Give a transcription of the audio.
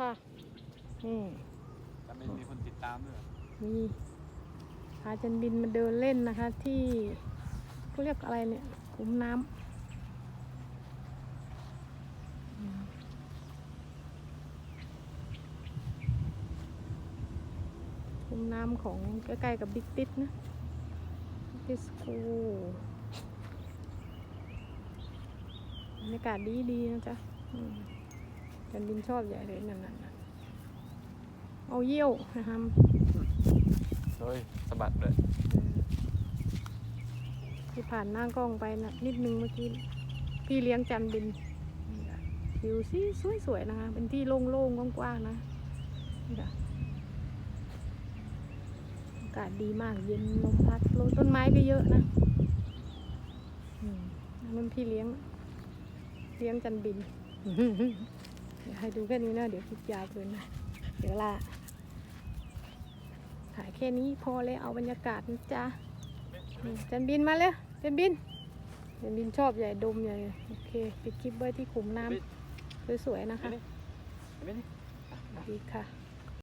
ค่ะนี่จะไม่มีคนติดตามด้วยเหรอมีพาจันบินมาเดินเล่นนะคะ ที่เขาเรียกอะไรเนี่ยขุมน้ำอืมขุมน้ำของใกล้ๆกับบิ๊กติสนะบิ๊กติสคูบรรยากาศดีดีๆนะจ๊ะ อืมจันบินชอบใหญ่เลยนั่นๆๆเอาเยี่ยวนะครับโดยสะบัดเลยที่ผ่านหน้ากล้องไปนะนิดนึงเมื่อกี้ พี่เลี้ยงจันบินวิวสิสวยๆนะคะ เป็นที่โล่งๆกว้างๆนะนี่ค่ะอากาศดีมากเย็นลมพัดลมต้นไม้ก็เยอะนะอืมนั่นพี่เลี้ยง เลี้ยงจันบิน เดี๋ยวให้ดูแค่นี้นะ เดี๋ยวคลิปยาวเกินนะเดี๋ยวลาถ่ายแค่นี้พอเลยเอาบรรยากาศนะจ๊ะนี่จันบินมาเลยจันบินจันบินชอบใหญ่ดมใหญ่เลยโอเคปิดคลิปไว้ที่ขุมน้ำสวยๆนะคะเห็นไหมนี่สวัสดีค่ะ